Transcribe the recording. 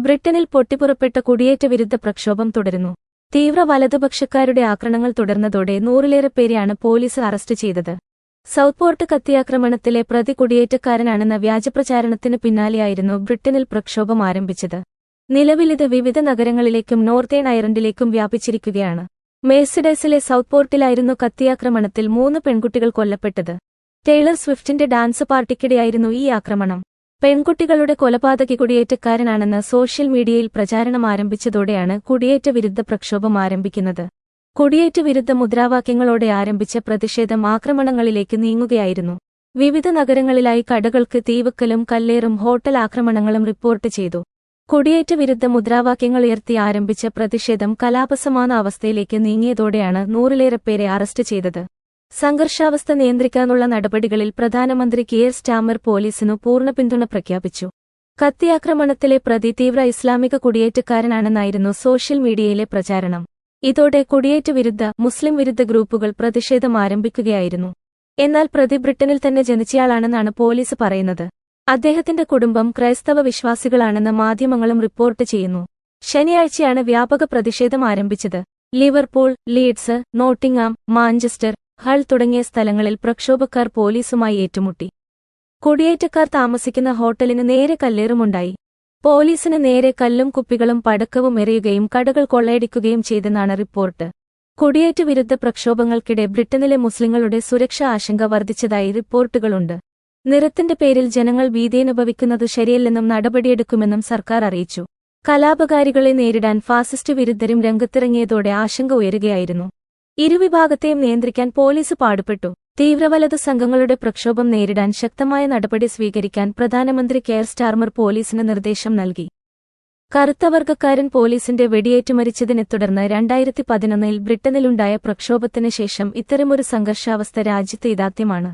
ബ്രിട്ടനിൽ പൊട്ടിപ്പുറപ്പെട്ട കുടിയേറ്റ വിരുദ്ധ പ്രക്ഷോഭം തുടരുന്നു. തീവ്ര വലതുപക്ഷക്കാരുടെ ആക്രമണങ്ങൾ തുടർന്നതോടെ നൂറിലേറെ പേരെയാണ് പോലീസ് അറസ്റ്റ് ചെയ്തത്. സൗത്ത്പോർട്ട് കത്തിയാക്രമണത്തിലെ പ്രതി കുടിയേറ്റക്കാരനാണെന്ന വ്യാജപ്രചാരണത്തിന് പിന്നാലെയായിരുന്നു ബ്രിട്ടനിൽ പ്രക്ഷോഭം ആരംഭിച്ചത്. നിലവിലിത് വിവിധ നഗരങ്ങളിലേക്കും നോർത്തേൺ അയർലൻഡിലേക്കും വ്യാപിച്ചിരിക്കുകയാണ്. മേഴ്സിഡൈസിലെ സൗത്ത്പോർട്ടിലായിരുന്നു കത്തിയാക്രമണത്തിൽ മൂന്ന് പെൺകുട്ടികൾ കൊല്ലപ്പെട്ടത്. ടേലർ സ്വിഫ്റ്റിന്റെ ഡാൻസ് പാർട്ടിക്കിടെയായിരുന്നു ഈ ആക്രമണം. പെൺകുട്ടികളുടെ കൊലപാതക കുടിയേറ്റക്കാരനാണെന്ന് സോഷ്യൽ മീഡിയയിൽ പ്രചാരണം ആരംഭിച്ചതോടെയാണ് കുടിയേറ്റ വിരുദ്ധ പ്രക്ഷോഭം ആരംഭിക്കുന്നത്. കുടിയേറ്റ വിരുദ്ധ മുദ്രാവാക്യങ്ങളോടെ ആരംഭിച്ച പ്രതിഷേധം ആക്രമണങ്ങളിലേക്ക് നീങ്ങുകയായിരുന്നു. വിവിധ നഗരങ്ങളിലായി കടകൾക്ക് തീവക്കലും കല്ലേറും ഹോട്ടൽ ആക്രമണങ്ങളും റിപ്പോർട്ട് ചെയ്തു. കുടിയേറ്റ വിരുദ്ധ മുദ്രാവാക്യങ്ങൾ ഉയർത്തി ആരംഭിച്ച പ്രതിഷേധം കലാപസമാന അവസ്ഥയിലേക്ക് നീങ്ങിയതോടെയാണ് നൂറിലേറെ പേരെ അറസ്റ്റ് ചെയ്തത്. സംഘർഷാവസ്ഥ നിയന്ത്രിക്കാനുള്ള നടപടികളിൽ പ്രധാനമന്ത്രി കിയർ സ്റ്റാമർ പോലീസിനു പൂർണ പിന്തുണ പ്രഖ്യാപിച്ചു. കത്തിയാക്രമണത്തിലെ പ്രതി തീവ്ര ഇസ്ലാമിക കുടിയേറ്റക്കാരനാണെന്നായിരുന്നു സോഷ്യൽ മീഡിയയിലെ പ്രചാരണം. ഇതോടെ കുടിയേറ്റ വിരുദ്ധ മുസ്ലിം വിരുദ്ധ ഗ്രൂപ്പുകൾ പ്രതിഷേധം ആരംഭിക്കുകയായിരുന്നു. എന്നാൽ പ്രതി ബ്രിട്ടനിൽ തന്നെ ജനിച്ചയാളാണെന്നാണ് പോലീസ് പറയുന്നത്. അദ്ദേഹത്തിന്റെ കുടുംബം ക്രൈസ്തവ വിശ്വാസികളാണെന്ന് മാധ്യമങ്ങളും റിപ്പോർട്ട് ചെയ്യുന്നു. ശനിയാഴ്ചയാണ് വ്യാപക പ്രതിഷേധം ആരംഭിച്ചത്. Liverpool Leeds Nottingham Manchester Hull തുടങ്ങിയ സ്ഥലങ്ങളിൽ പ്രക്ഷോഭക്കാർ പോലീസുമായി ഏറ്റുമുട്ടി. കൊടിയേറ്റക്കാർ താമസിക്കുന്ന ഹോട്ടലിന് നേരെ കല്ലേറുമുണ്ടായി. പോലീസിന് നേരെ കല്ലും കുപ്പികളും പടക്കവും എറിയുകയും കടകൾ കൊള്ളയടിക്കുകയും ചെയ്തെന്നാണ് റിപ്പോർട്ട്. കുടിയേറ്റ വിരുദ്ധ പ്രക്ഷോഭങ്ങൾക്കിടെ ബ്രിട്ടനിലെ മുസ്ലിങ്ങളുടെ സുരക്ഷാ ആശങ്ക വർദ്ധിച്ചതായി റിപ്പോർട്ടുകളുണ്ട്. നിറത്തിന്റെ പേരിൽ ജനങ്ങൾ ഭീതിയനുഭവിക്കുന്നത് ശരിയല്ലെന്നും നടപടിയെടുക്കുമെന്നും സർക്കാർ അറിയിച്ചു. കലാപകാരികളെ നേരിടാൻ ഫാസിസ്റ്റ് വിരുദ്ധരും രംഗത്തിറങ്ങിയതോടെ ആശങ്ക ഉയരുകയായിരുന്നു. ഇരുവിഭാഗത്തെയും നിയന്ത്രിക്കാൻ പോലീസ് പാടുപെട്ടു. തീവ്രവലത് സംഘങ്ങളുടെ പ്രക്ഷോഭം നേരിടാൻ ശക്തമായ നടപടി സ്വീകരിക്കാൻ പ്രധാനമന്ത്രി കെയർ സ്റ്റാർമർ പോലീസിന് നിർദ്ദേശം നൽകി. കറുത്തവർഗക്കാരൻ പോലീസിന്റെ വെടിയേറ്റു മരിച്ചതിനെ തുടർന്ന് രണ്ടായിരത്തി പതിനൊന്നിൽ ബ്രിട്ടനിലുണ്ടായ പ്രക്ഷോഭത്തിന് ശേഷം ഇത്തരമൊരു സംഘർഷാവസ്ഥ രാജ്യത്ത് ഇതാദ്യമാണ്